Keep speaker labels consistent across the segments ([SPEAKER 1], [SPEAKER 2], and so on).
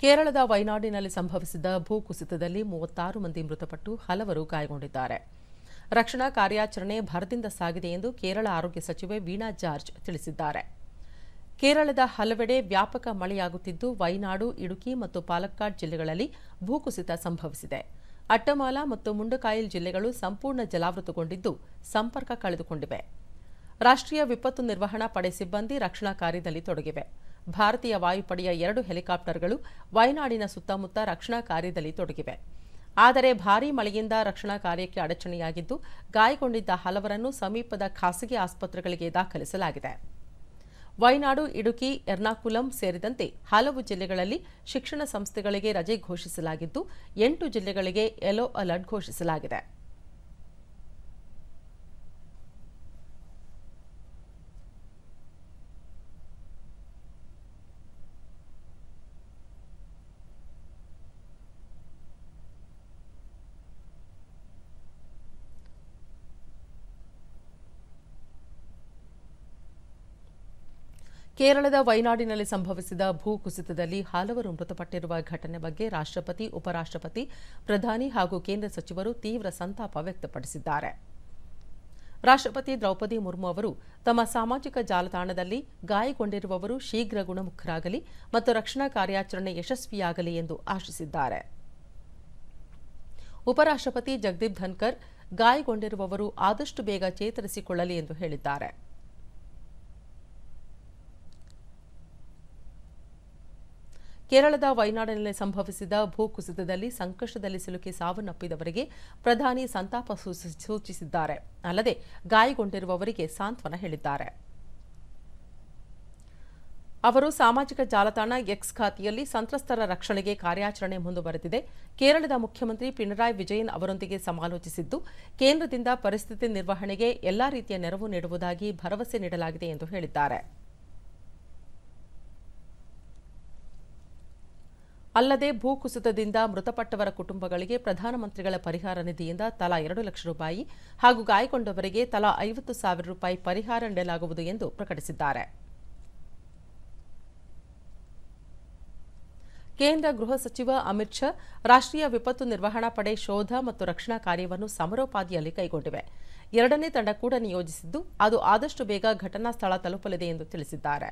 [SPEAKER 1] ಕೇರಳದ ವೈನಾಡಿನಲ್ಲಿ ಸಂಭವಿಸಿದ ಭೂಕುಸಿತದಲ್ಲಿ ಮೂವತ್ತಾರು ಮಂದಿ ಮೃತಪಟ್ಟು ಹಲವರು ಗಾಯಗೊಂಡಿದ್ದಾರೆ. ರಕ್ಷಣಾ ಕಾರ್ಯಾಚರಣೆ ಭರದಿಂದ ಸಾಗಿದೆ ಎಂದು ಕೇರಳ ಆರೋಗ್ಯ ಸಚಿವೆ ವೀಣಾ ಜಾರ್ಜ್ ತಿಳಿಸಿದ್ದಾರೆ. ಕೇರಳದ ಹಲವೆಡೆ ವ್ಯಾಪಕ ಮಳೆಯಾಗುತ್ತಿದ್ದು, ವೈನಾಡು, ಇಡುಕಿ ಮತ್ತು ಪಾಲಕ್ಕಾಡ್ ಜಿಲ್ಲೆಗಳಲ್ಲಿ ಭೂಕುಸಿತ ಸಂಭವಿಸಿದೆ. ಅಟ್ಟಮಾಲ ಮತ್ತು ಮುಂಡಕಾಯಿಲ್ ಜಿಲ್ಲೆಗಳು ಸಂಪೂರ್ಣ ಜಲಾವೃತಗೊಂಡಿದ್ದು, ಸಂಪರ್ಕ ಕಳೆದುಕೊಂಡಿವೆ. ರಾಷ್ಟ್ರೀಯ ವಿಪತ್ತು ನಿರ್ವಹಣಾ ಪಡೆ ಸಿಬ್ಬಂದಿ ರಕ್ಷಣಾ ಕಾರ್ಯದಲ್ಲಿ ತೊಡಗಿವೆ. ಭಾರತೀಯ ವಾಯುಪಡೆಯ ಎರಡು ಹೆಲಿಕಾಪ್ಟರ್ಗಳು ವಯನಾಡಿನ ಸುತ್ತಮುತ್ತ ರಕ್ಷಣಾ ಕಾರ್ಯದಲ್ಲಿ ತೊಡಗಿವೆ. ಆದರೆ ಭಾರೀ ಮಳೆಯಿಂದ ರಕ್ಷಣಾ ಕಾರ್ಯಕ್ಕೆ ಅಡಚಣೆಯಾಗಿದ್ದು, ಗಾಯಗೊಂಡಿದ್ದ ಹಲವರನ್ನು ಸಮೀಪದ ಖಾಸಗಿ ಆಸ್ಪತ್ರೆಗಳಿಗೆ ದಾಖಲಿಸಲಾಗಿದೆ. ವಯನಾಡು, ಇಡುಕಿ, ಎರ್ನಾಕುಲಂ ಸೇರಿದಂತೆ ಹಲವು ಜಿಲ್ಲೆಗಳಲ್ಲಿ ಶಿಕ್ಷಣ ಸಂಸ್ಥೆಗಳಿಗೆ ರಜೆ ಘೋಷಿಸಲಾಗಿದ್ದು, ಎಂಟು ಜಿಲ್ಲೆಗಳಿಗೆ ಯೆಲ್ಲೋ ಅಲರ್ಟ್ ಘೋಷಿಸಲಾಗಿದೆ. ಕೇರಳದ ವೈನಾಡಿನಲ್ಲಿ ಸಂಭವಿಸಿದ ಭೂಕುಸಿತದಲ್ಲಿ ಹಲವರು ಮೃತಪಟ್ಟಿರುವ ಘಟನೆ ಬಗ್ಗೆ ರಾಷ್ಟ್ರಪತಿ, ಉಪರಾಷ್ಟ್ರಪತಿ, ಪ್ರಧಾನಿ ಹಾಗೂ ಕೇಂದ್ರ ಸಚಿವರು ತೀವ್ರ ಸಂತಾಪ ವ್ಯಕ್ತಪಡಿಸಿದ್ದಾರೆ. ರಾಷ್ಟ್ರಪತಿ ದ್ರೌಪದಿ ಮುರ್ಮು ಅವರು ತಮ್ಮ ಸಾಮಾಜಿಕ ಜಾಲತಾಣದಲ್ಲಿ ಗಾಯಗೊಂಡಿರುವವರು ಶೀಘ್ರ ಗುಣಮುಖರಾಗಲಿ ಮತ್ತು ರಕ್ಷಣಾ ಕಾರ್ಯಾಚರಣೆ ಯಶಸ್ವಿಯಾಗಲಿ ಎಂದು ಆಶಿಸಿದ್ದಾರೆ. ಉಪರಾಷ್ಟ್ರಪತಿ ಜಗದೀಪ್ ಧನ್ಕರ್ ಗಾಯಗೊಂಡಿರುವವರು ಆದಷ್ಟು ಬೇಗ ಚೇತರಿಸಿಕೊಳ್ಳಲಿ ಎಂದು ಹೇಳಿದ್ದಾರೆ. ಕೇರಳದ ವಯನಾಡಿನಲ್ಲಿ ಸಂಭವಿಸಿದ ಭೂಕುಸಿತದಲ್ಲಿ ಸಂಕಷ್ಟದಲ್ಲಿ ಸಿಲುಕಿ ಸಾವನ್ನಪ್ಪಿದವರಿಗೆ ಪ್ರಧಾನಿ ಸಂತಾಪ ಸೂಚಿಸಿದ್ದಾರೆ. ಅಲ್ಲದೆ ಗಾಯಗೊಂಡಿರುವವರಿಗೆ ಸಾಂತ್ವನ ಹೇಳಿದ್ದಾರೆ. ಅವರು ಸಾಮಾಜಿಕ ಜಾಲತಾಣ ಎಕ್ಸ್ ಖಾತೆಯಲ್ಲಿ ಸಂತ್ರಸ್ತರ ರಕ್ಷಣೆಗೆ ಕಾರ್ಯಾಚರಣೆ ಮುಂದುವರೆದಿದೆ. ಕೇರಳದ ಮುಖ್ಯಮಂತ್ರಿ ಪಿಣರಾಯಿ ವಿಜಯನ್ ಅವರೊಂದಿಗೆ ಸಮಾಲೋಚಿಸಿದ್ದು, ಕೇಂದ್ರದಿಂದ ಪರಿಸ್ಥಿತಿ ನಿರ್ವಹಣೆಗೆ ಎಲ್ಲಾ ರೀತಿಯ ನೆರವು ನೀಡುವುದಾಗಿ ಭರವಸೆ ನೀಡಲಾಗಿದೆ ಎಂದು ಹೇಳಿದ್ದಾರೆ. ಅಲ್ಲದೆ ಭೂಕುಸಿತದಿಂದ ಮೃತಪಟ್ಟವರ ಕುಟುಂಬಗಳಿಗೆ ಪ್ರಧಾನಮಂತ್ರಿಗಳ ಪರಿಹಾರ ನಿಧಿಯಿಂದ ತಲಾ ಎರಡು ಲಕ್ಷ ರೂಪಾಯಿ ಹಾಗೂ ಗಾಯಗೊಂಡವರಿಗೆ ತಲಾ ಐವತ್ತು ಸಾವಿರ ರೂಪಾಯಿ ಪರಿಹಾರ ನೀಡಲಾಗುವುದು ಎಂದು ಪ್ರಕಟಿಸಿದ್ದಾರೆ. ಕೇಂದ್ರ ಗೃಹ ಸಚಿವ ಅಮಿತ್ ಶಾ ರಾಷ್ಟ್ರೀಯ ವಿಪತ್ತು ನಿರ್ವಹಣಾ ಪಡೆ ಶೋಧ ಮತ್ತು ರಕ್ಷಣಾ ಕಾರ್ಯವನ್ನು ಸಮರೋಪಾದಿಯಲ್ಲಿ ಕೈಗೊಂಡಿವೆ. ಎರಡನೇ ತಂಡ ಕೂಡ ನಿಯೋಜಿಸಿದ್ದು, ಅದು ಆದಷ್ಟು ಬೇಗ ಘಟನಾ ಸ್ಥಳ ತಲುಪಲಿದೆ ಎಂದು ತಿಳಿಸಿದ್ದಾರೆ.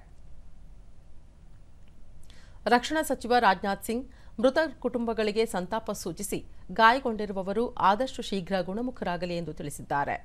[SPEAKER 1] ರಕ್ಷಣಾ ಸಚಿವ ರಾಜನಾಥ್ ಸಿಂಗ್ ಮೃತ ಕುಟುಂಬಗಳಿಗೆ ಸಂತಾಪ ಸೂಚಿಸಿ ಗಾಯಗೊಂಡಿರುವವರು ಆದಷ್ಟು ಶೀಘ್ರ ಗುಣಮುಖರಾಗಲಿ ಎಂದು ತಿಳಿಸಿದ್ದಾರೆ.